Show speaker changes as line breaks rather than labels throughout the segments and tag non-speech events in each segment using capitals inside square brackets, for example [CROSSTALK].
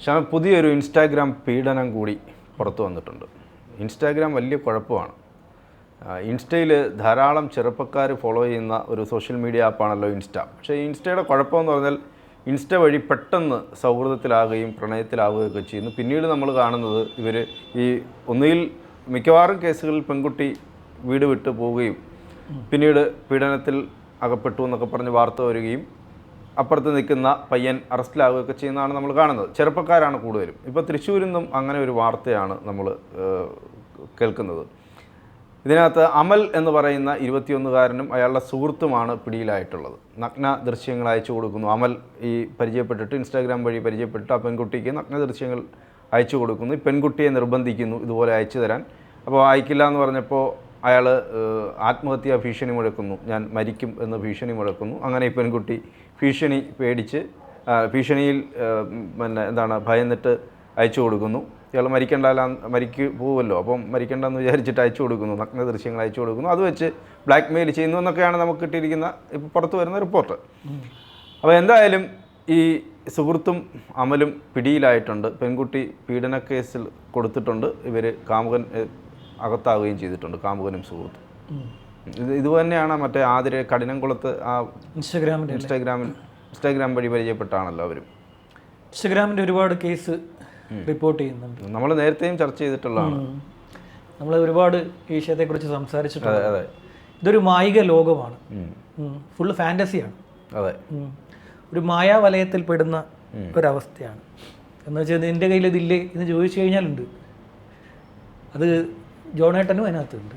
പക്ഷേ പുതിയൊരു ഇൻസ്റ്റാഗ്രാം പീഡനം കൂടി പുറത്തു വന്നിട്ടുണ്ട്. ഇൻസ്റ്റാഗ്രാം വലിയ കുഴപ്പമാണ്. ഇൻസ്റ്റയിൽ ധാരാളം ചെറുപ്പക്കാർ ഫോളോ ചെയ്യുന്ന ഒരു സോഷ്യൽ മീഡിയ ആപ്പാണല്ലോ ഇൻസ്റ്റ പക്ഷേ ഇൻസ്റ്റയുടെ കുഴപ്പമെന്ന് പറഞ്ഞാൽ ഇൻസ്റ്റ വഴി പെട്ടെന്ന് സൗഹൃദത്തിലാകുകയും പ്രണയത്തിലാവുകയും ഒക്കെ ചെയ്യുന്നു. പിന്നീട് നമ്മൾ കാണുന്നത് ഇവർ ഈ ഒന്നുകിൽ മിക്കവാറും കേസുകളിൽ പെൺകുട്ടി വീട് വിട്ട് പോവുകയും പിന്നീട് പീഡനത്തിൽ അകപ്പെട്ടു എന്നൊക്കെ പറഞ്ഞ് വാർത്ത വരികയും അപ്പുറത്ത് നിൽക്കുന്ന പയ്യൻ അറസ്റ്റിലാവുകയൊക്കെ ചെയ്യുന്നതാണ് നമ്മൾ കാണുന്നത്. ചെറുപ്പക്കാരാണ് കൂടുതലും. ഇപ്പോൾ തൃശ്ശൂരിൽ നിന്നും അങ്ങനെ ഒരു വാർത്തയാണ് നമ്മൾ കേൾക്കുന്നത്. ഇതിനകത്ത് അമൽ എന്ന് പറയുന്ന ഇരുപത്തിയൊന്നുകാരനും അയാളുടെ സുഹൃത്തുമാണ് പിടിയിലായിട്ടുള്ളത്. നഗ്ന ദൃശ്യങ്ങൾ അയച്ചു കൊടുക്കുന്നു. അമൽ ഈ പരിചയപ്പെട്ടിട്ട് ഇൻസ്റ്റാഗ്രാം വഴി പരിചയപ്പെട്ടിട്ട് ആ പെൺകുട്ടിക്ക് നഗ്ന ദൃശ്യങ്ങൾ അയച്ചു കൊടുക്കുന്നു. ഈ പെൺകുട്ടിയെ നിർബന്ധിക്കുന്നു ഇതുപോലെ അയച്ചു തരാൻ. അപ്പോൾ അയക്കില്ല എന്ന് പറഞ്ഞപ്പോൾ അയാൾ ആത്മഹത്യാ ഭീഷണി മുഴക്കുന്നു. ഞാൻ മരിക്കും എന്ന് ഭീഷണി മുഴക്കുന്നു. അങ്ങനെ ഈ പെൺകുട്ടി ഭീഷണി പേടിച്ച് ഭീഷണിയിൽ പിന്നെ എന്താണ് ഭയന്നിട്ട് അയച്ചു കൊടുക്കുന്നു. ഇയാൾ മരിക്കണ്ടല്ല മരിക്കു പോവുമല്ലോ. അപ്പം മരിക്കണ്ടെന്ന് വിചാരിച്ചിട്ട് അയച്ചു കൊടുക്കുന്നു. നഗ്ന ദൃശ്യങ്ങൾ അയച്ചു കൊടുക്കുന്നു. അത് വെച്ച് ബ്ലാക്ക് മെയിൽ ചെയ്യുന്നു എന്നൊക്കെയാണ് നമുക്ക് കിട്ടിയിരിക്കുന്ന ഇപ്പോൾ പുറത്തു വരുന്ന റിപ്പോർട്ട് അപ്പോൾ എന്തായാലും ഈ സുഹൃത്തും അമലും പിടിയിലായിട്ടുണ്ട്. പെൺകുട്ടി പീഡന കേസിൽ കൊടുത്തിട്ടുണ്ട്. ഇവർ കാമുകൻ അകത്താവുകയും ചെയ്തിട്ടുണ്ട്. കാമുകനും സുഹൃത്തും. ഇത് ഇതുതന്നെയാണ് മറ്റേ ആതിരെ കഠിനംകുളത്ത് ആ
ഇൻസ്റ്റാഗ്രാമിൽ
ഇൻസ്റ്റാഗ്രാമിൽ ഇൻസ്റ്റാഗ്രാം വഴി പരിചയപ്പെട്ടാണല്ലോ അവരും.
ഇൻസ്റ്റഗ്രാമിന്റെ ഒരുപാട് കേസ് റിപ്പോർട്ട് ചെയ്യുന്നുണ്ട്.
നമ്മൾ നേരത്തെയും ചർച്ച ചെയ്തിട്ടുള്ളതാണ്.
നമ്മൾ ഒരുപാട് ഈ വിഷയത്തെക്കുറിച്ച് സംസാരിച്ചിട്ടുണ്ട്.
അതെ
ഇതൊരു മായിക ലോകമാണ്. ഫുള്ള് ഫാന്റസിയാണ്
അതെ.
ഒരു മായാവലയത്തിൽ പെടുന്ന ഒരവസ്ഥയാണ്. എന്ന് വെച്ചാൽ നിന്റെ കയ്യിൽ ഇതില്ലേ എന്ന് ചോദിച്ചു കഴിഞ്ഞാലുണ്ട്. അത് ജോണേട്ടനും അതിനകത്തുണ്ട്.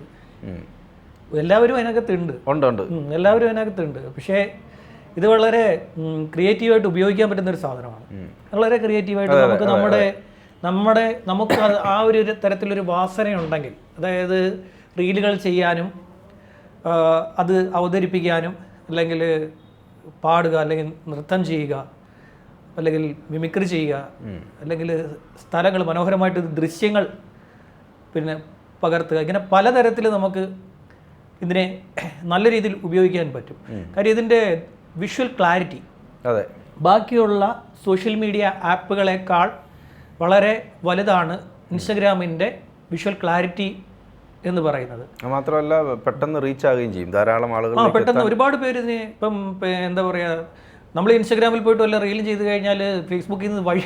എല്ലാവരും അതിനകത്തുണ്ട്
ഉണ്ട്. ഉണ്ട്
ഉണ്ട്. എല്ലാവരും അതിനകത്തുണ്ട് പക്ഷേ ഇത് വളരെ ക്രിയേറ്റീവായിട്ട് ഉപയോഗിക്കാൻ പറ്റുന്ന ഒരു സാധനമാണ് വളരെ ക്രിയേറ്റീവായിട്ട് നമുക്ക് നമ്മുടെ നമ്മുടെ നമുക്ക് ആ ഒരു ഒരു തരത്തിലൊരു വാസനയുണ്ടെങ്കിൽ അതായത് റീലുകൾ ചെയ്യാനും അത് അവതരിപ്പിക്കാനും അല്ലെങ്കിൽ പാടുക അല്ലെങ്കിൽ നൃത്തം ചെയ്യുക അല്ലെങ്കിൽ മിമിക്രി ചെയ്യുക അല്ലെങ്കിൽ സ്ഥലങ്ങൾ മനോഹരമായിട്ട് ദൃശ്യങ്ങൾ പിന്നെ പകർത്തുക ഇങ്ങനെ പലതരത്തിൽ നമുക്ക് ഇതിനെ നല്ല രീതിയിൽ ഉപയോഗിക്കാൻ പറ്റും. കാര്യം ഇതിന്റെ വിഷ്വൽ ക്ലാരിറ്റി
അതെ.
ബാക്കിയുള്ള സോഷ്യൽ മീഡിയ ആപ്പുകളെക്കാൾ വളരെ വലുതാണ് ഇൻസ്റ്റഗ്രാമിന്റെ വിഷ്വൽ ക്ലാരിറ്റി എന്ന് പറയുന്നത്.
മാത്രമല്ല പെട്ടെന്ന് റീച്ച് ആകുകയും ചെയ്യും. ധാരാളം ആളുകൾ
ആ പെട്ടെന്ന് ഒരുപാട് പേര് ഇതിന് ഇപ്പം എന്താ പറയുക നമ്മൾ ഇൻസ്റ്റഗ്രാമിൽ പോയിട്ട് വല്ല റീലും ചെയ്ത് കഴിഞ്ഞാൽ ഫേസ്ബുക്കിൽ നിന്ന് വഴി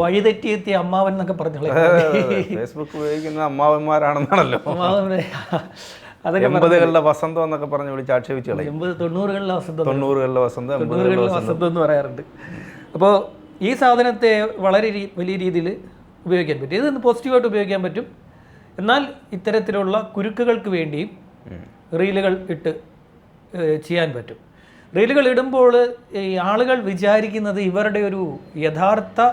വഴിതെറ്റിയെത്തിയ അമ്മാവൻ എന്നൊക്കെ പറഞ്ഞു
ഫേസ്ബുക്ക് [LAUGHS] ഉപയോഗിക്കുന്ന അമ്മാവന്മാരാണെന്നാണല്ലോ. എൺപതുകളിലെ വസന്തം എന്നൊക്കെ പറഞ്ഞ് വിളിച്ച് ആക്ഷേപിച്ച് കളയും.
എൺപത് തൊണ്ണൂറുകളിലെ വസന്തം
തൊണ്ണൂറുകളിലെ വസന്തം എൺപതുകളിലെ
തൊണ്ണൂറുകളിലെ വസന്തം. എന്ന് പറയാറുണ്ട്. അപ്പോൾ ഈ സാധനത്തെ വളരെ വലിയ രീതിയിൽ ഉപയോഗിക്കാൻ പറ്റും. ഇത് പോസിറ്റീവായിട്ട് ഉപയോഗിക്കാൻ പറ്റും? എന്നാൽ ഇത്തരത്തിലുള്ള കുരുക്കുകൾക്ക് വേണ്ടിയും റീലുകൾ ഇട്ട് ചെയ്യാൻ പറ്റും. റീലുകൾ ഇടുമ്പോൾ ഈ ആളുകൾ വിചാരിക്കുന്നത് ഇവരുടെ ഒരു യഥാർത്ഥ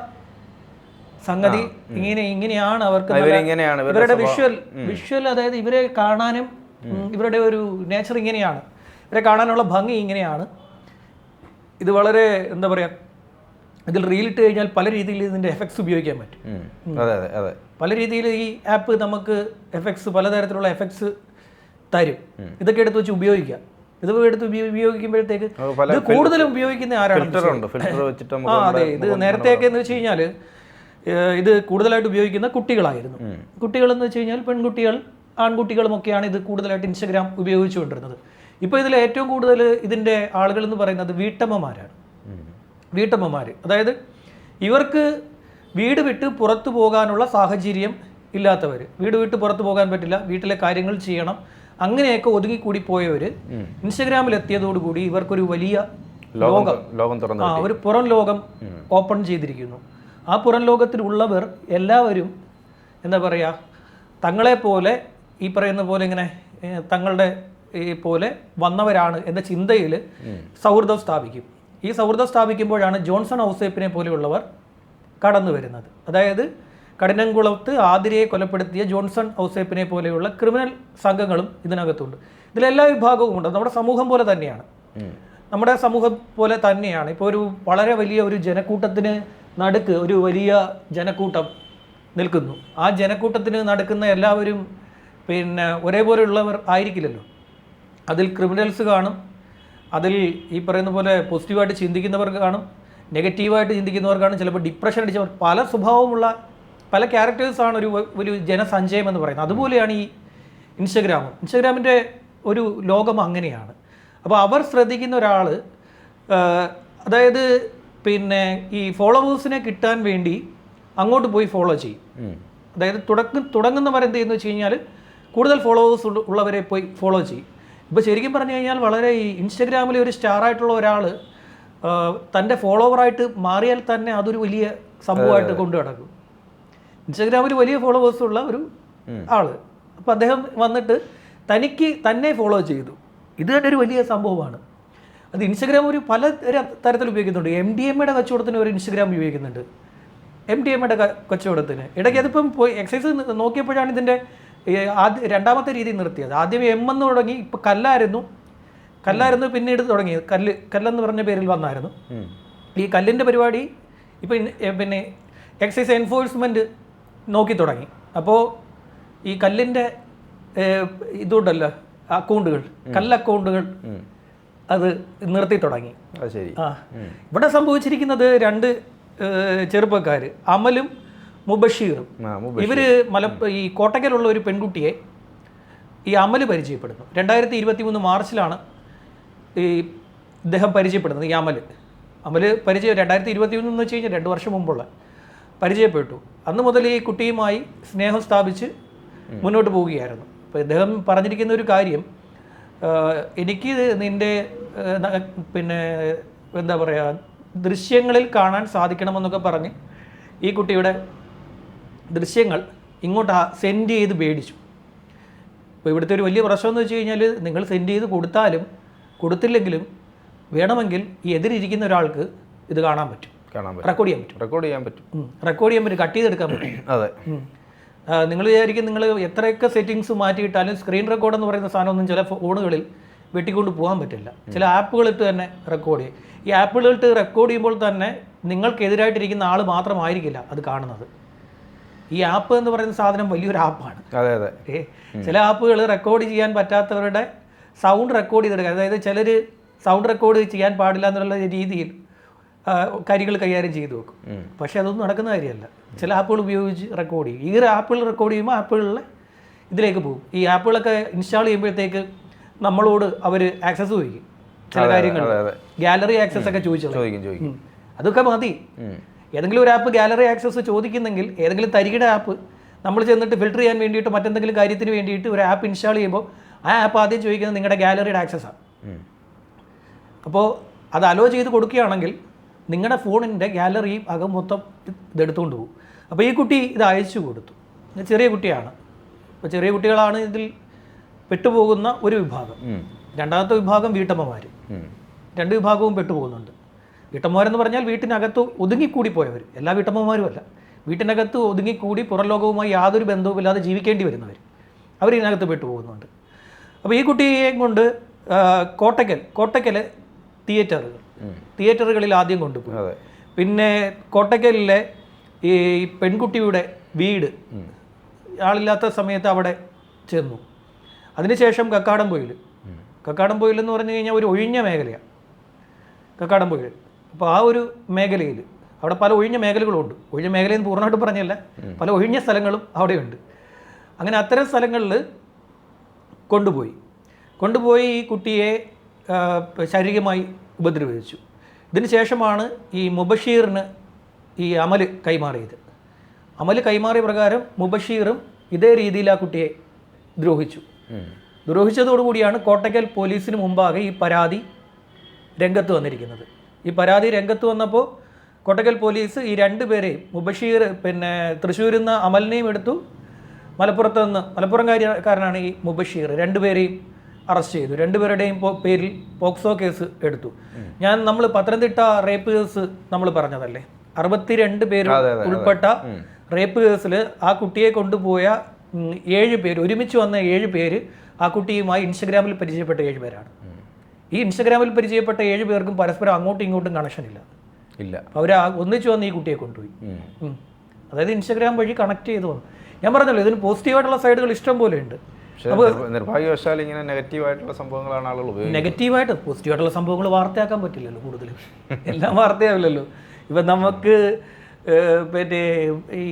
സംഗതി ഇങ്ങനെ ഇങ്ങനെയാണ് അവർക്ക്
ഇവരുടെ
വിഷ്വൽ വിഷ്വൽ അതായത് ഇവരെ കാണാനും ഇവരുടെ ഒരു നേച്ചർ ഇങ്ങനെയാണ്. ഇവരെ കാണാനുള്ള ഭംഗി ഇങ്ങനെയാണ്. ഇത് വളരെ എന്താ പറയുക ഇതിൽ റീലിട്ട് കഴിഞ്ഞാൽ പല രീതിയിൽ ഇതിന്റെ എഫക്ട്സ് ഉപയോഗിക്കാൻ പറ്റും.
അതെ അതെ അതെ.
പല രീതിയിൽ ഈ ആപ്പ് നമുക്ക് എഫക്ട്സ് പലതരത്തിലുള്ള എഫക്ട്സ് തരും. ഇതൊക്കെ എടുത്ത് വെച്ച് ഉപയോഗിക്കാം. ഇത് എടുത്ത് ഉപയോ- ഉപയോഗിക്കുമ്പോഴത്തേക്ക് ഇത് കൂടുതലും ഉപയോഗിക്കുന്ന ആരാണ് ആ അതെ. ഇത് നേരത്തെയൊക്കെ എന്ന് വെച്ച് കഴിഞ്ഞാൽ ഇത് കൂടുതലായിട്ട് ഉപയോഗിക്കുന്ന കുട്ടികളായിരുന്നു. കുട്ടികൾ എന്ന് വെച്ച് കഴിഞ്ഞാൽ പെൺകുട്ടികൾ ആൺകുട്ടികളുമൊക്കെയാണ് ഇത് കൂടുതലായിട്ട് ഇൻസ്റ്റഗ്രാം ഉപയോഗിച്ചുകൊണ്ടിരുന്നത്. ഇപ്പോൾ ഇതിൽ ഏറ്റവും കൂടുതൽ ഇതിന്റെ ആളുകൾ എന്ന് പറയുന്നത് വീട്ടമ്മമാരാണ്. വീട്ടമ്മമാർ അതായത് ഇവർക്ക് വീട് വിട്ട് പുറത്തു പോകാനുള്ള സാഹചര്യം ഇല്ലാത്തവർ വീട് വിട്ട് പുറത്തു പോകാൻ പറ്റില്ല. വീട്ടിലെ കാര്യങ്ങൾ ചെയ്യണം. അങ്ങനെയൊക്കെ ഒതുങ്ങിക്കൂടി പോയവർ ഇൻസ്റ്റഗ്രാമിൽ എത്തിയതോടുകൂടി ഇവർക്കൊരു വലിയ
ലോകം ലോകം. തുറന്നു
ആ ഒരു പുറം ലോകം ഓപ്പൺ ചെയ്തിരിക്കുന്നു. ആ പുറം ലോകത്തിലുള്ളവർ എല്ലാവരും എന്താ പറയുക തങ്ങളെപ്പോലെ ഈ പറയുന്ന പോലെ ഇങ്ങനെ തങ്ങളുടെ ഈ പോലെ വന്നവരാണ് എന്ന ചിന്തയിൽ സൗഹൃദം സ്ഥാപിക്കും. ഈ സൗഹൃദം സ്ഥാപിക്കുമ്പോഴാണ് ജോൺസൺ ഔസേപ്പിനെ പോലെയുള്ളവർ കടന്നു വരുന്നത്. അതായത് കഠിനംകുളത്ത് ആതിരയെ കൊലപ്പെടുത്തിയ ജോൺസൺ ഔസേപ്പിനെ പോലെയുള്ള ക്രിമിനൽ സംഘങ്ങളും ഇതിനകത്തുണ്ട്. ഇതിലെല്ലാ വിഭാഗവും ഉണ്ട്. നമ്മുടെ സമൂഹം പോലെ തന്നെയാണ്. നമ്മുടെ സമൂഹം പോലെ തന്നെയാണ്. ഇപ്പോൾ ഒരു വളരെ വലിയ ഒരു ജനക്കൂട്ടത്തിന് നടുക്ക് ഒരു വലിയ ജനക്കൂട്ടം നിൽക്കുന്നു. ആ ജനക്കൂട്ടത്തിന് നടക്കുന്ന എല്ലാവരും പിന്നെ ഒരേപോലെയുള്ളവർ ആയിരിക്കില്ലല്ലോ. അതിൽ ക്രിമിനൽസ് കാണും. അതിൽ ഈ പറയുന്ന പോലെ പോസിറ്റീവായിട്ട് ചിന്തിക്കുന്നവർ കാണും. നെഗറ്റീവായിട്ട് ചിന്തിക്കുന്നവർ കാണും. ചിലപ്പോൾ ഡിപ്രഷൻ അടിച്ചവർ പല സ്വഭാവമുള്ള പല ക്യാരക്ടേഴ്സാണ് ഒരു ഒരു ജനസഞ്ചയം എന്ന് പറയുന്നത്. അതുപോലെയാണ് ഈ ഇൻസ്റ്റഗ്രാം ഇൻസ്റ്റഗ്രാമിന്റെ ഒരു ലോകം അങ്ങനെയാണ്. അപ്പോൾ അവർ ശ്രദ്ധിക്കുന്ന ഒരാൾ അതായത് പിന്നെ ഈ ഫോളോവേഴ്സിനെ കിട്ടാൻ വേണ്ടി അങ്ങോട്ട് പോയി ഫോളോ ചെയ്യും. അതായത് തുടക്കം തുടങ്ങുന്നവരെന്ത് ചെയ്യുന്നു വെച്ച് കഴിഞ്ഞാൽ കൂടുതൽ ഫോളോവേഴ്സ് ഉള്ളവരെ പോയി ഫോളോ ചെയ്യും. ഇപ്പോൾ ശരിക്കും പറഞ്ഞു കഴിഞ്ഞാൽ വളരെ ഈ ഇൻസ്റ്റഗ്രാമിൽ ഒരു സ്റ്റാർ ആയിട്ടുള്ള ഒരാൾ തന്റെ ഫോളോവറായിട്ട് മാറിയാൽ തന്നെ അതൊരു വലിയ സംഭവമായിട്ട് കൊണ്ടു നടക്കും. ഇൻസ്റ്റഗ്രാമിൽ വലിയ ഫോളോവേഴ്സ് ഉള്ള ഒരു ആൾ. അപ്പോൾ അദ്ദേഹം വന്നിട്ട് തനിക്ക് തന്നെ ഫോളോ ചെയ്തു. ഇത് തന്നെ ഒരു വലിയ സംഭവമാണ്. അത് ഇൻസ്റ്റഗ്രാം ഒരു പല തരത്തിൽ ഉപയോഗിക്കുന്നുണ്ട്. എം ഡി എം എയുടെ കച്ചവടത്തിന് ഒരു ഇൻസ്റ്റഗ്രാം ഉപയോഗിക്കുന്നുണ്ട്. എം ഡി എമ്മയുടെ കച്ചവടത്തിന്. ഇടയ്ക്ക് അതിപ്പം പോയി എക്സസൈസ് നോക്കിയപ്പോഴാണ് ഇതിന്റെ ആദ്യ രണ്ടാമത്തെ രീതി നിർത്തിയത്. ആദ്യം എം എന്ന് തുടങ്ങി ഇപ്പം കല്ലായിരുന്നു. കല്ലായിരുന്നു പിന്നീട് തുടങ്ങിയത്. കല്ല് കല്ലെന്ന് പറഞ്ഞ പേരിൽ വന്നായിരുന്നു. ഈ കല്ലിന്റെ പരിപാടി ഇപ്പം പിന്നെ എക്സൈസ് എൻഫോഴ്സ്മെന്റ് നോക്കി തുടങ്ങി. അപ്പോൾ ഈ കല്ലിന്റെ ഇതുണ്ടല്ലോ അക്കൗണ്ടുകൾ കല്ല് അക്കൗണ്ടുകൾ അത് നിർത്തി തുടങ്ങി. ആ. ഇവിടെ സംഭവിച്ചിരിക്കുന്നത് രണ്ട് ചെറുപ്പക്കാർ അമലും മുബഷീറും. ഇവർ മല ഈ കോട്ടക്കലുള്ള ഒരു പെൺകുട്ടിയെ ഈ അമൽ പരിചയപ്പെടുന്നു. രണ്ടായിരത്തി ഇരുപത്തി മൂന്ന് മാർച്ചിലാണ് ഈ ഇദ്ദേഹം പരിചയപ്പെടുന്നത് ഈ അമൽ. അമൽ പരിചയം രണ്ടായിരത്തി ഇരുപത്തി മൂന്ന് എന്ന് വെച്ച് കഴിഞ്ഞാൽ രണ്ട് വർഷം മുമ്പുള്ള പരിചയപ്പെട്ടു. അന്ന് മുതൽ ഈ കുട്ടിയുമായി സ്നേഹം സ്ഥാപിച്ച് മുന്നോട്ട് പോവുകയായിരുന്നു. അപ്പോൾ ഇദ്ദേഹം പറഞ്ഞിരിക്കുന്ന ഒരു കാര്യം എനിക്ക് നിന്റെ പിന്നെ എന്താ പറയുക ദൃശ്യങ്ങളിൽ കാണാൻ സാധിക്കണമെന്നൊക്കെ പറഞ്ഞ് ഈ കുട്ടിയുടെ ദൃശ്യങ്ങൾ ഇങ്ങോട്ട് സെൻഡ് ചെയ്ത് പേടിച്ചു. അപ്പോൾ ഇവിടുത്തെ ഒരു വലിയ പ്രശ്നം എന്ന് വെച്ച് കഴിഞ്ഞാൽ നിങ്ങൾ സെൻഡ് ചെയ്ത് കൊടുത്താലും കൊടുത്തില്ലെങ്കിലും വേണമെങ്കിൽ ഈ എതിരിരിക്കുന്ന ഒരാൾക്ക് ഇത് കാണാൻ പറ്റും.
കാണാൻ പറ്റും.
റെക്കോർഡ് ചെയ്യാൻ പറ്റും.
റെക്കോർഡ് ചെയ്യാൻ പറ്റും.
റെക്കോർഡ് ചെയ്യാൻ പറ്റും. കട്ട് ചെയ്തെടുക്കാൻ പറ്റും. [CLEARS THROAT]
അതെ.
നിങ്ങൾ വിചാരിക്കും നിങ്ങൾ എത്രയൊക്കെ സെറ്റിങ്സ് മാറ്റിയിട്ടാലും സ്ക്രീൻ റെക്കോർഡ് എന്ന് പറയുന്ന സാധനമൊന്നും ചില ഫോണുകളിൽ വെട്ടിക്കൊണ്ട് പോകാൻ പറ്റില്ല. ചില ആപ്പുകളിട്ട് തന്നെ റെക്കോർഡ് ചെയ്യും. ഈ ആപ്പുകളിട്ട് റെക്കോർഡ് ചെയ്യുമ്പോൾ തന്നെ നിങ്ങൾക്കെതിരായിട്ടിരിക്കുന്ന ആൾ മാത്രമായിരിക്കില്ല അത് കാണുന്നത്. ഈ ആപ്പ് എന്ന് പറയുന്ന സാധനം വലിയൊരു ആപ്പാണ്
അതെ അതെ.
ചില ആപ്പുകൾ റെക്കോർഡ് ചെയ്യാൻ പറ്റാത്തവരുടെ സൗണ്ട് റെക്കോർഡ് ചെയ്തെടുക്കുക. അതായത് ചിലർ സൗണ്ട് റെക്കോർഡ് ചെയ്യാൻ പാടില്ല എന്നുള്ള രീതിയിൽ കാര്യങ്ങൾ കൈകാര്യം ചെയ്തു വെക്കും. പക്ഷെ അതൊന്നും നടക്കുന്ന കാര്യമല്ല. ചില ആപ്പുകൾ ഉപയോഗിച്ച് റെക്കോർഡ് ചെയ്യും. ഈ ആപ്പുകൾ റെക്കോർഡ് ചെയ്യുമ്പോൾ ആപ്പുകളിലെ ഇതിലേക്ക് പോകും. ഈ ആപ്പുകളൊക്കെ ഇൻസ്റ്റാൾ ചെയ്യുമ്പോഴത്തേക്ക് നമ്മളോട് അവർ ആക്സസ് ചോദിക്കും. ചില കാര്യങ്ങൾ ഗാലറി ആക്സസ് ഒക്കെ ചോദിച്ചു അതൊക്കെ മതി. ഏതെങ്കിലും ഒരു ആപ്പ് ഗാലറി ആക്സസ് ചോദിക്കുന്നെങ്കിൽ ഏതെങ്കിലും തരികിട ആപ്പ് നമ്മൾ ചെന്നിട്ട് ഫിൽട്ടർ ചെയ്യാൻ വേണ്ടിയിട്ട് മറ്റെന്തെങ്കിലും കാര്യത്തിന് വേണ്ടിയിട്ട് ഒരു ആപ്പ് ഇൻസ്റ്റാൾ ചെയ്യുമ്പോൾ ആ ആപ്പ് ആദ്യം ചോദിക്കുന്നത് നിങ്ങളുടെ ഗാലറിയുടെ ആക്സസ്സാണ്. അപ്പോൾ അത് അലോ ചെയ്ത് കൊടുക്കുകയാണെങ്കിൽ നിങ്ങളുടെ ഫോണിന്റെ ഗാലറി അകം മൊത്തം ഇതെടുത്തുകൊണ്ട് പോകും. അപ്പോൾ ഈ കുട്ടി ഇത് അയച്ചു കൊടുത്തു. ചെറിയ കുട്ടിയാണ്. അപ്പോൾ ചെറിയ കുട്ടികളാണ് ഇതിൽ പെട്ടുപോകുന്ന ഒരു വിഭാഗം. രണ്ടാമത്തെ വിഭാഗം വീട്ടമ്മമാർ രണ്ട് വിഭാഗവും പെട്ടുപോകുന്നുണ്ട്. വീട്ടമ്മമാരെന്ന് പറഞ്ഞാൽ വീട്ടിനകത്ത് ഒതുങ്ങിക്കൂടി പോയവർ എല്ലാ വീട്ടമ്മമാരും അല്ല. വീട്ടിനകത്ത് ഒതുങ്ങിക്കൂടി പുറം ലോകവുമായി യാതൊരു ബന്ധവുമില്ലാതെ ജീവിക്കേണ്ടി വരുന്നവർ അവർ ഇതിനകത്ത് പെട്ടുപോകുന്നുണ്ട് അപ്പോൾ ഈ കുട്ടിയെ കൊണ്ട് കോട്ടയ്ക്കൽ കോട്ടയ്ക്കൽ തിയേറ്ററുകൾ. തിയേറ്ററുകളിൽ ആദ്യം കൊണ്ടുപോയി. പിന്നെ കോട്ടയ്ക്കലിലെ ഈ പെൺകുട്ടിയുടെ വീട് ആളില്ലാത്ത സമയത്ത് അവിടെ ചെന്നു. അതിനുശേഷം കക്കാടംപൊയിൽ. കക്കാടംപൊയിൽ എന്ന് പറഞ്ഞു കഴിഞ്ഞാൽ ഒരു ഒഴിഞ്ഞ മേഖലയാണ് കക്കാടംപൊയിൽ. അപ്പോൾ ആ ഒരു മേഖലയിൽ അവിടെ പല ഒഴിഞ്ഞ മേഖലകളുണ്ട്. ഒഴിഞ്ഞ മേഖലയെന്ന് പൂർണമായിട്ട് പറഞ്ഞല്ല. പല ഒഴിഞ്ഞ സ്ഥലങ്ങളും അവിടെയുണ്ട്. അങ്ങനെ അത്തരം സ്ഥലങ്ങളിൽ കൊണ്ടുപോയി. കൊണ്ടുപോയി ഈ കുട്ടിയെ ശാരീരികമായി ഉപദ്രവിച്ചു. ഇതിന് ശേഷമാണ് ഈ മുബഷീറിന് ഈ അമൽ കൈമാറിയത്. അമൽ കൈമാറിയ പ്രകാരം മുബഷീറും ഇതേ രീതിയിൽ ആ കുട്ടിയെ ദ്രോഹിച്ചു. ദ്രോഹിച്ചതോടുകൂടിയാണ് കോട്ടയ്ക്കൽ പോലീസിന് മുമ്പാകെ ഈ പരാതി രംഗത്ത് വന്നിരിക്കുന്നത്. ഈ പരാതി രംഗത്ത് വന്നപ്പോൾ കോട്ടക്കൽ പോലീസ് ഈ രണ്ട് പേരെയും മുബഷീർ പിന്നെ തൃശ്ശൂരിൽ നിന്ന് അമലിനെയും എടുത്തു മലപ്പുറത്ത് നിന്ന് മലപ്പുറം കാര്യക്കാരനാണ് ഈ മുബഷീർ. രണ്ടുപേരെയും അറസ്റ്റ് ചെയ്തു. രണ്ടുപേരുടെയും പേരിൽ പോക്സോ കേസ് എടുത്തു. ഞാൻ നമ്മൾ പത്തനംതിട്ട റേപ്പ് കേസ് നമ്മൾ പറഞ്ഞതല്ലേ? അറുപത്തിരണ്ട് പേര്. ഉൾപ്പെട്ട റേപ്പ് കേസിൽ ആ കുട്ടിയെ കൊണ്ടുപോയ ഏഴ് പേര് ഒരുമിച്ച് വന്ന ഏഴ് പേര് ആ കുട്ടിയുമായി ഇൻസ്റ്റഗ്രാമിൽ പരിചയപ്പെട്ട ഏഴ് പേരാണ്. ഈ ഇൻസ്റ്റഗ്രാമിൽ പരിചയപ്പെട്ട ഏഴ് പേർക്കും പരസ്പരം അങ്ങോട്ടും ഇങ്ങോട്ടും കണക്ഷൻ ഇല്ല.
ഇല്ല.
അവർ ഒന്നിച്ചു വന്ന് ഈ കുട്ടിയെ കൊണ്ടുപോയി. അതായത് ഇൻസ്റ്റഗ്രാം വഴി കണക്ട് ചെയ്ത് വന്നു. ഞാൻ പറഞ്ഞല്ലോ ഇതിന് പോസിറ്റീവായിട്ടുള്ള സൈഡുകൾ ഇഷ്ടം പോലെ ഉണ്ട്.
നിർഭാഗ്യവശാൽ ഇങ്ങനെ നെഗറ്റീവായിട്ടുള്ള സംഭവങ്ങളാണ് ആളുകൾ ഉപയോഗിക്കുന്നത്.
നെഗറ്റീവായിട്ട് പോസിറ്റീവായിട്ടുള്ള സംഭവങ്ങൾ വാർത്തയാക്കാൻ പറ്റില്ലല്ലോ കൂടുതലും. എല്ലാം വാർത്തയാവില്ലല്ലോ. ഇപ്പം നമുക്ക് പിന്നെ ഈ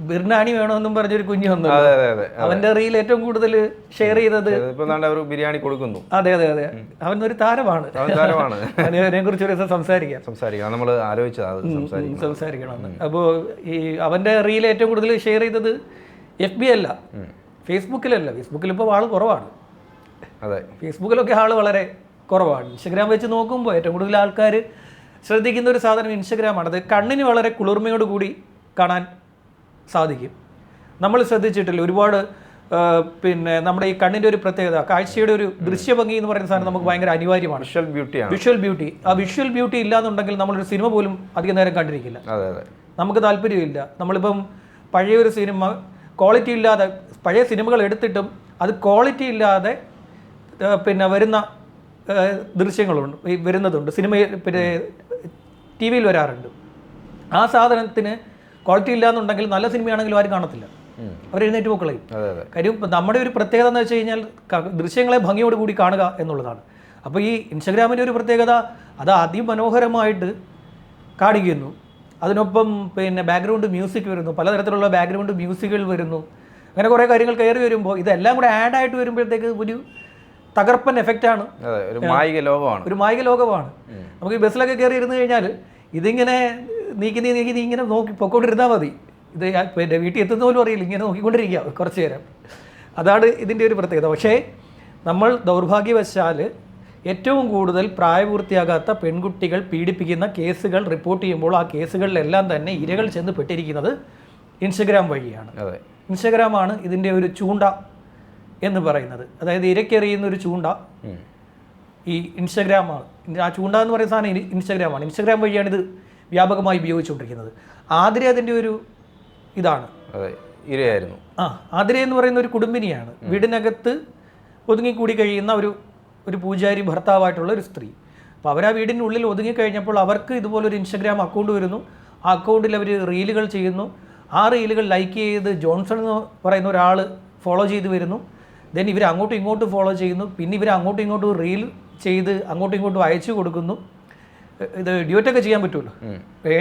ബിർനാണി വേണമെന്നും പറഞ്ഞൊരു കുഞ്ഞു വന്നു
അതെ അതെ അതെ.
അവന്റെ റീൽ ഏറ്റവും കൂടുതൽ ഷെയർ ചെയ്തത്
അവർ ബിരിയാണി കൊടുക്കുന്നു.
അതെ അതെ അതെ. അവൻ ഒരു താരമാണ്. [LAUGHS]
അവതാരമാണ്
അതിനെ കുറിച്ച് ഒരു ദിവസം സംസാരിക്കാം.
സംസാരിക്കാം നമ്മൾ ആലോചിച്ചത്
സംസാരിക്കണം. അപ്പോൾ ഈ അവന്റെ റീൽ ഏറ്റവും കൂടുതൽ ഷെയർ ചെയ്തത് എഫ് ബി അല്ല ഫേസ്ബുക്കിലല്ല ഫേസ്ബുക്കിൽ ഇപ്പോൾ ആൾ കുറവാണ്.
അതെ.
ഫേസ്ബുക്കിലൊക്കെ ആൾ വളരെ കുറവാണ്. ഇൻസ്റ്റഗ്രാം വെച്ച് നോക്കുമ്പോൾ ഏറ്റവും കൂടുതൽ ആൾക്കാർ ശ്രദ്ധിക്കുന്ന ഒരു സാധനം ഇൻസ്റ്റഗ്രാമാണ്. അത് കണ്ണിന് വളരെ കുളിർമയോട് കൂടി കാണാൻ സാധിക്കും. നമ്മൾ ശ്രദ്ധിച്ചിട്ടില്ല ഒരുപാട് പിന്നെ നമ്മുടെ ഈ കണ്ണിന്റെ ഒരു പ്രത്യേകത കാഴ്ചയുടെ ഒരു ദൃശ്യഭംഗി എന്ന് പറയുന്ന സാധനം നമുക്ക് ഭയങ്കര അനിവാര്യമാണ്.
വിഷ്വൽ ബ്യൂട്ടിയാണ്
വിഷ്വൽ ബ്യൂട്ടി ആ വിഷ്വൽ ബ്യൂട്ടി ഇല്ലാന്നുണ്ടെങ്കിൽ നമ്മളൊരു സിനിമ പോലും അധികം നേരം കണ്ടിരിക്കില്ല. നമുക്ക് താല്പര്യമില്ല. നമ്മളിപ്പം പഴയ ഒരു സിനിമ ക്വാളിറ്റി ഇല്ലാതെ പഴയ സിനിമകൾ എടുത്തിട്ടും അത് ക്വാളിറ്റി ഇല്ലാതെ പിന്നെ വരുന്ന ദൃശ്യങ്ങളുണ്ട് വരുന്നതുണ്ട്. സിനിമയിൽ പിന്നെ ടി വിയിൽ വരാറുണ്ട്. ആ സാധനത്തിന് ക്വാളിറ്റി ഇല്ലാന്നുണ്ടെങ്കിൽ നല്ല സിനിമയാണെങ്കിലും ആരും കാണത്തില്ല. അവർ എഴുന്നേറ്റ് പോക്കളയും. കാര്യം നമ്മുടെ ഒരു പ്രത്യേകത എന്ന് വെച്ച് കഴിഞ്ഞാൽ ദൃശ്യങ്ങളെ ഭംഗിയോട് കൂടി കാണുക എന്നുള്ളതാണ്. അപ്പോൾ ഈ ഇൻസ്റ്റഗ്രാമിന്റെ ഒരു പ്രത്യേകത അത് അതിമനോഹരമായിട്ട് കാണിക്കുന്നു. അതിനൊപ്പം പിന്നെ ബാക്ക്ഗ്രൗണ്ട് മ്യൂസിക് വരുന്നു. പലതരത്തിലുള്ള ബാക്ക്ഗ്രൗണ്ട് മ്യൂസിക്കുകൾ വരുന്നു. അങ്ങനെ കുറേ കാര്യങ്ങൾ കയറി വരുമ്പോൾ ഇതെല്ലാം കൂടെ ആഡായിട്ട് ആയിട്ട് വരുമ്പോഴത്തേക്ക് ഒരു തകർപ്പൻ എഫക്റ്റാണ്
ആണ്. ഒരു മായിക ലോകമാണ്.
ഒരു മായിക ലോകമാണ്. നമുക്ക് ഈ ബസ്സിലൊക്കെ കയറി ഇരുന്ന് കഴിഞ്ഞാൽ ഇതിങ്ങനെ നീക്കി നീ നീക്കി നീ ഇങ്ങനെ നോക്കി പൊക്കോണ്ടിരുന്നാൽ മതി. ഇത് പിന്നെ വീട്ടിൽ എത്തുന്ന പോലും അറിയില്ല. ഇങ്ങനെ നോക്കിക്കൊണ്ടിരിക്കുക കുറച്ച് നേരം. അതാണ് ഇതിന്റെ ഒരു പ്രത്യേകത. പക്ഷേ നമ്മൾ ദൗർഭാഗ്യവശാൽ ഏറ്റവും കൂടുതൽ പ്രായപൂർത്തിയാകാത്ത പെൺകുട്ടികൾ പീഡിപ്പിക്കുന്ന കേസുകൾ റിപ്പോർട്ട് ചെയ്യുമ്പോൾ ആ കേസുകളിലെല്ലാം തന്നെ ഇരകൾ ചെന്ന് പെട്ടിരിക്കുന്നത് ഇൻസ്റ്റഗ്രാം വഴിയാണ്. ഇൻസ്റ്റഗ്രാമാണ് ഇതിന്റെ ഒരു ചൂണ്ട. എന്ന് പറയുന്നത്. അതായത് ഇരക്കെറിയുന്ന ഒരു ചൂണ്ട ഈ ഇൻസ്റ്റഗ്രാമാണ് ഇൻ- ആ ചൂണ്ട എന്ന് പറയുന്ന സാധനം ഇൻ- ഇൻസ്റ്റഗ്രാമാണ് ഇൻസ്റ്റഗ്രാം വഴിയാണ് ഇത് വ്യാപകമായി ഉപയോഗിച്ചുകൊണ്ടിരിക്കുന്നത്. ആതിര അതിന്റെ ഒരു ഇതാണ്.
ഇരയായിരുന്നു.
ആ ആതിര എന്ന് പറയുന്ന ഒരു കുടുംബിനിയാണ്. വീടിനകത്ത് ഒതുങ്ങിക്കൂടി കഴിയുന്ന ഒരു ഒരു പൂജാരി ഭർത്താവായിട്ടുള്ള ഒരു സ്ത്രീ. അപ്പോൾ അവർ ആ വീടിനുള്ളിൽ ഒതുങ്ങിക്കഴിഞ്ഞപ്പോൾ അവർക്ക് ഇതുപോലൊരു ഇൻസ്റ്റഗ്രാം അക്കൗണ്ട് വരുന്നു. ആ അക്കൗണ്ടിൽ അവർ റീലുകൾ ചെയ്യുന്നു. ആ റീലുകൾ ലൈക്ക് ചെയ്ത് ജോൺസൺ എന്ന് പറയുന്ന ഒരാൾ ഫോളോ ചെയ്ത് വരുന്നു. ദെൻ ഇവർ അങ്ങോട്ടും ഇങ്ങോട്ടും ഫോളോ ചെയ്യുന്നു. പിന്നെ ഇവർ അങ്ങോട്ടും ഇങ്ങോട്ടും റീൽ ചെയ്ത് അങ്ങോട്ടും ഇങ്ങോട്ടും അയച്ചു കൊടുക്കുന്നു. ഇത് ഡ്യൂറ്റൊക്കെ ചെയ്യാൻ പറ്റുമല്ലോ? ഏ?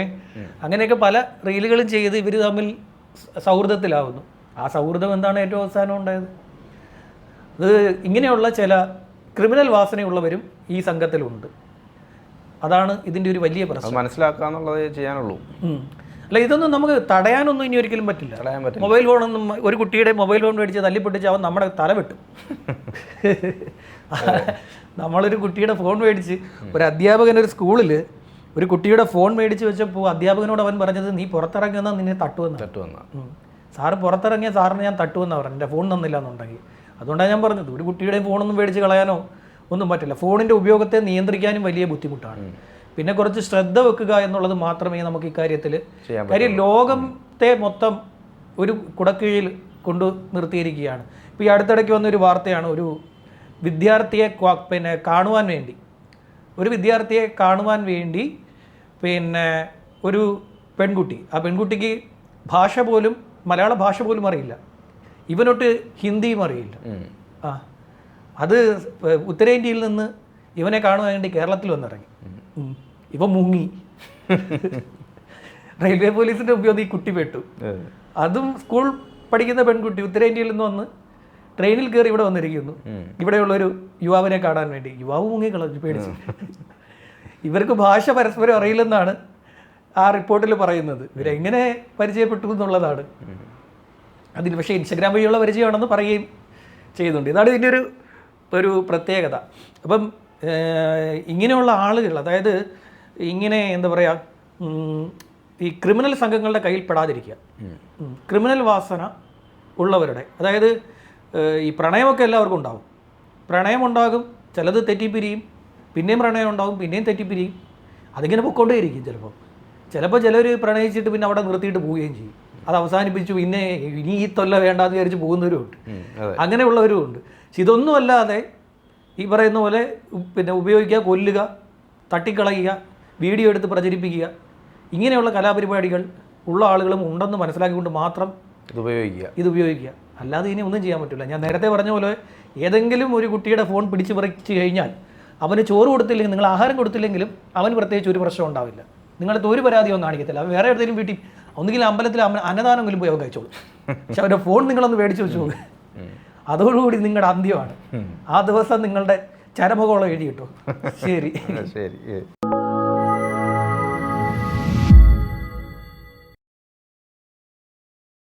അങ്ങനെയൊക്കെ പല റീലുകളും ചെയ്ത് ഇവർ തമ്മിൽ സൗഹൃദത്തിലാവുന്നു. ആ സൗഹൃദം എന്താണ് ഏറ്റവും അവസാനം ഉണ്ടായത്? അത് ഇങ്ങനെയുള്ള ചില ക്രിമിനൽ വാസനയുള്ളവരും ഈ സംഘത്തിലുണ്ട്. അതാണ് ഇതിന്റെ ഒരു വലിയ പ്രശ്നം.
മനസ്സിലാക്കുക എന്നുള്ളത് ചെയ്യാനുള്ളൂ.
അല്ല ഇതൊന്നും നമുക്ക് തടയാനൊന്നും ഇനി ഒരിക്കലും പറ്റില്ല.
തടയാൻ പറ്റില്ല.
മൊബൈൽ ഫോണൊന്നും ഒരു കുട്ടിയുടെ മൊബൈൽ ഫോൺ മേടിച്ച് തല്ലിപ്പൊട്ടിച്ച് അവൻ നമ്മുടെ തല വെട്ടും. നമ്മളൊരു കുട്ടിയുടെ ഫോൺ മേടിച്ച് ഒരു അധ്യാപകൻ ഒരു സ്കൂളിൽ ഒരു കുട്ടിയുടെ ഫോൺ മേടിച്ച് വെച്ചപ്പോൾ അധ്യാപകനോട് അവൻ പറഞ്ഞത് നീ പുറത്തിറങ്ങി വന്നാൽ നിന്നെ തട്ടുവെന്ന്.
തട്ടുവെന്ന്. വന്ന
സാറ് പുറത്തിറങ്ങിയ സാറിന് ഞാൻ തട്ടുവെന്ന് പറഞ്ഞു എന്റെ ഫോൺ തന്നില്ല എന്നുണ്ടെങ്കിൽ അതുകൊണ്ടാണ് ഞാൻ പറഞ്ഞത് ഒരു കുട്ടിയുടെ ഫോണൊന്നും മേടിച്ച് കളയാനോ ഒന്നും പറ്റില്ല. ഫോണിന്റെ ഉപയോഗത്തെ നിയന്ത്രിക്കാനും വലിയ ബുദ്ധിമുട്ടാണ്. പിന്നെ കുറച്ച് ശ്രദ്ധ വെക്കുക എന്നുള്ളത് മാത്രമേ നമുക്ക് ഇക്കാര്യത്തിൽ കാര്യം ലോകത്തെ മൊത്തം ഒരു കുടക്കീഴിൽ കൊണ്ടു നിർത്തിയിരിക്കുകയാണ്. ഇപ്പോൾ ഈ അടുത്തിടയ്ക്ക് വന്നൊരു വാർത്തയാണ് ഒരു വിദ്യാർത്ഥിയെ പിന്നെ കാണുവാൻ വേണ്ടി. ഒരു വിദ്യാർത്ഥിയെ കാണുവാൻ വേണ്ടി പിന്നെ ഒരു പെൺകുട്ടി. ആ പെൺകുട്ടിക്ക് ഭാഷ പോലും മലയാള ഭാഷ പോലും അറിയില്ല. ഇവനൊട്ട് ഹിന്ദിയും അറിയില്ല. ആ. അത് ഉത്തരേന്ത്യയിൽ നിന്ന് ഇവനെ കാണുവാൻ വേണ്ടി കേരളത്തിൽ വന്നിറങ്ങി. ഇവ മുങ്ങി. റെയിൽവേ പോലീസിന്റെ ഉപയോഗം ഈ കുട്ടി പെട്ടു. അതും സ്കൂൾ പഠിക്കുന്ന പെൺകുട്ടി ഉത്തരേന്ത്യയിൽ നിന്ന് വന്ന് ട്രെയിനിൽ കയറി ഇവിടെ വന്നിരിക്കുന്നു. ഇവിടെയുള്ള ഒരു യുവാവിനെ കാണാൻ വേണ്ടി. യുവാവ് മുങ്ങി കളഞ്ഞു പേടിച്ചു. ഇവർക്ക് ഭാഷ പരസ്പരം അറിയില്ലെന്നാണ് ആ റിപ്പോർട്ടിൽ പറയുന്നത്. ഇവരെങ്ങനെ പരിചയപ്പെട്ടു എന്നുള്ളതാണ്. അതിന് പക്ഷേ ഇൻസ്റ്റഗ്രാം വഴിയുള്ള പരിചയമാണെന്ന് പറയുകയും ചെയ്യുന്നുണ്ട് ഇതാണ് ഇതിന്റെ ഒരു ഒരു പ്രത്യേകത. അപ്പം ഇങ്ങനെയുള്ള ആളുകൾ അതായത് ഇങ്ങനെ എന്താ പറയുക ഈ ക്രിമിനൽ സംഘങ്ങളുടെ കയ്യിൽ പെടാതിരിക്കുക. ക്രിമിനൽ വാസന ഉള്ളവരുടെ അതായത് ഈ പ്രണയമൊക്കെ എല്ലാവർക്കും ഉണ്ടാവും. പ്രണയമുണ്ടാകും ചിലത് തെറ്റിപ്പിരിയും പിന്നെയും പ്രണയം ഉണ്ടാകും പിന്നെയും തെറ്റിപ്പിരിയും. അതിങ്ങനെ പൊക്കോണ്ടേയിരിക്കും ചിലപ്പോൾ ചിലപ്പോൾ ചിലർ പ്രണയിച്ചിട്ട് പിന്നെ അവിടെ നിർത്തിയിട്ട് പോവുകയും ചെയ്യും. അത് അവസാനിപ്പിച്ചു പിന്നെ ഇനി ഈ തൊല്ല വേണ്ടാന്ന് വിചാരിച്ച് പോകുന്നവരും ഉണ്ട്. അങ്ങനെയുള്ളവരും ഉണ്ട്. പക്ഷെ ഇതൊന്നുമല്ലാതെ ഈ പറയുന്ന പോലെ പിന്നെ ഉപയോഗിക്കുക കൊല്ലുക തട്ടിക്കളയുക വീഡിയോ എടുത്ത് പ്രചരിപ്പിക്കുക. ഇങ്ങനെയുള്ള കലാപരിപാടികൾ ഉള്ള ആളുകളും ഉണ്ടെന്ന് മനസ്സിലാക്കിക്കൊണ്ട് മാത്രം
ഇത് ഉപയോഗിക്കുക.
ഇത് ഉപയോഗിക്കുക. അല്ലാതെ ഇനി ഒന്നും ചെയ്യാൻ പറ്റില്ല ഞാൻ നേരത്തെ പറഞ്ഞ പോലെ ഏതെങ്കിലും ഒരു കുട്ടിയുടെ ഫോൺ പിടിച്ചു പറിച്ചു കഴിഞ്ഞാൽ അവന് ചോറ് കൊടുത്തില്ലെങ്കിൽ നിങ്ങൾ ആഹാരം കൊടുത്തില്ലെങ്കിലും അവന് പ്രത്യേകിച്ച് ഒരു പ്രശ്നം ഉണ്ടാവില്ല. നിങ്ങളുടെ ഒരു പരാതിയൊന്നും കാണിക്കത്തില്ല. അവൻ വേറെ എവിടെയും വീട്ടിൽ ഒന്നുകിൽ അമ്പലത്തിൽ അന്നദാനമെങ്കിലും പോയി കഴിച്ചോളൂ. പക്ഷെ അവരുടെ ഫോൺ നിങ്ങളൊന്ന് മേടിച്ചു വെച്ചോളൂ അതോടുകൂടി നിങ്ങളുടെ അന്ത്യമാണ്. ആ ദിവസം നിങ്ങളുടെ ചരമകോളം എഴുതി കിട്ടും. [LAUGHS] ശരി.
ശരി.